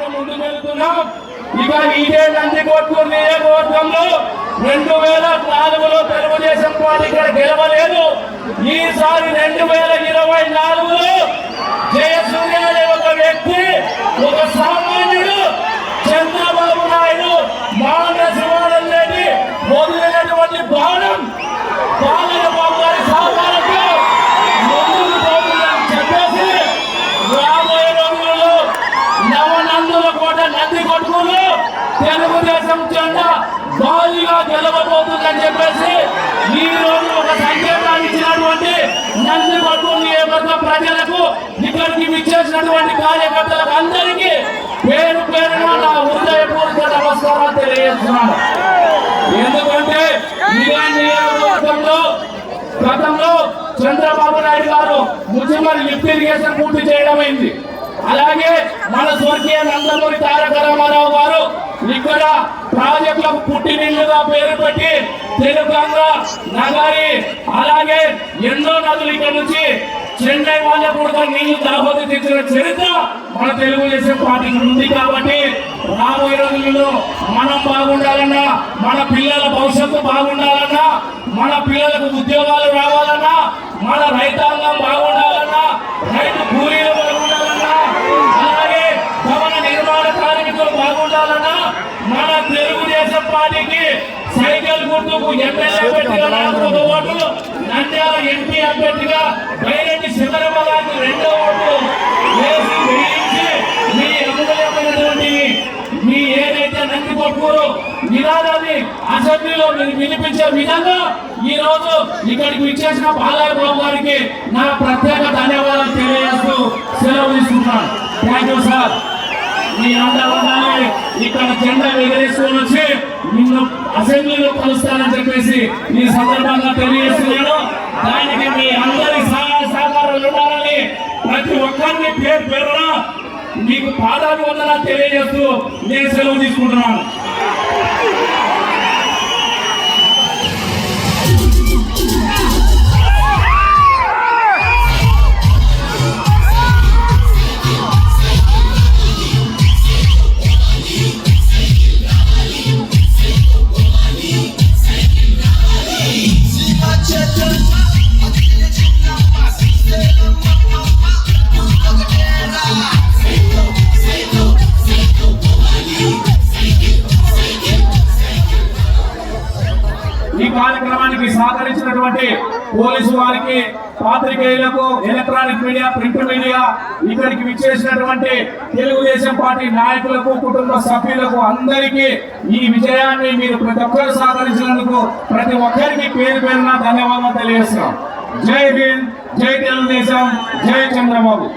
విజయానికి ముందుకు వెళ్తున్నాం ఇక ఇదే నందికొట్టు నియోజకవర్గంలో రెండు వేల నాలుగులో తెలుగుదేశం పార్టీ ఇక్కడ గెలవలేదు. ఈసారి రెండు వేల ఇరవై నాలుగులో జయసూర్య అనే ఒక వ్యక్తి ఒక సామాన్యుడు చంద్రబాబు నాయుడు మానసివారం లేని వదిలినటువంటి బాణం బాలయ్య బాబు గారి సహకారంతో ముందుకు పోతుందని చెప్పేసి రాబోయే రోజులలో నవనందుల కోట నంది కొట్టుకులు తెలుగుదేశం జెండా భారీగా గెలవబోతుందని చెప్పేసి ఈ రోజు ఒక సంకేతాన్ని ఇచ్చినటువంటి నంది కొట్టు నియోజకవర్గ ప్రజలకు ఇక్కడికి విచ్చేసినటువంటి కార్యకర్తలకు అందరికీ పేరు పేరున నా హృదయపూర్వక నమస్కారాలు తెలియజేస్తున్నాను. ఎందుకంటే ఇదే నియోజకవర్గంలో గతంలో చంద్రబాబు నాయుడు గారు ముఖ్యమంత్రి లిఫ్ట్ ఇరిగేషన్ పూర్తి చేయడం అయింది. అలాగే మన స్వర్గీయ నందమూరి తారక రామారావు గారు ఇక్కడ ప్రాజెక్టులకు పుట్టినిల్లుగా పేరు పెట్టి తెలుగంగా నగరి అలాగే ఎన్నో నదులు ఇక్కడ నుంచి చెన్నై వాళ్ళ కూడా నీళ్ళు దాహోతి తెచ్చిన చరిత్ర మన తెలుగుదేశం పార్టీకి ఉంది కాబట్టి రాబోయే రోజుల్లో మనం బాగుండాలన్నా మన పిల్లల భవిష్యత్తు బాగుండాలన్నా మన పిల్లలకు ఉద్యోగాలు రావాలన్నా మన రైతాంగం బాగుండాలన్నా రైతు కూలి బాగుండాలన్నా అలాగే భవన నిర్మాణ కార్మికులు బాగుండాలన్నా మన తెలుగుదేశం పార్టీకి సైకిల్ గుర్తుకు ఎమ్మెల్యే అభ్యర్థిగా నాలుగు నంద్యాల ఎంపీ అభ్యర్థిగా బైరెడ్డి శివరమలాకి రెండో ఓట్లు వేసి వేయించి మీ మీ ఏదైతే నంది కొట్టుకోరు నినాదాన్ని అసెంబ్లీలో మీరు వినిపించే విధంగా ఈ రోజు ఇక్కడికి విచ్చేసిన బాలయ్య బాబు గారికి నా ప్రత్యేక ధన్యవాదాలు తెలియజేస్తూ సెలవు తీసుకుంటున్నాను. Thank you sir. మీ అందరూ ఉండాలి ఇక్కడ జెండా ఎగరేసుకొని వచ్చి నిన్ను అసెంబ్లీలో కలుస్తానని చెప్పేసి ఈ సందర్భంగా తెలియజేస్తున్నాను. దానికి మీ అందరి సహాయ సహకారాలు ఉండాలని ప్రతి ఒక్కరిని పేరు పేరున మీకు పాదాలు వందనాలు తెలియజేస్తూ నేను సెలవు తీసుకుంటున్నాను. కార్యక్రమానికి సహకరించినటువంటి పోలీసు వారికి పాత్రికేయులకు ఎలక్ట్రానిక్ మీడియా ప్రింట్ మీడియా ఇక్కడికి విచ్చేసినటువంటి తెలుగుదేశం పార్టీ నాయకులకు కుటుంబ సభ్యులకు అందరికీ ఈ విజయాన్ని మీరు ప్రతి ఒక్కరు సహకరించినందుకు ప్రతి ఒక్కరికి పేరు పేరున ధన్యవాదాలు తెలియజేస్తున్నాం. జై హింద్ జై తెలుగుదేశం జై చంద్రబాబు.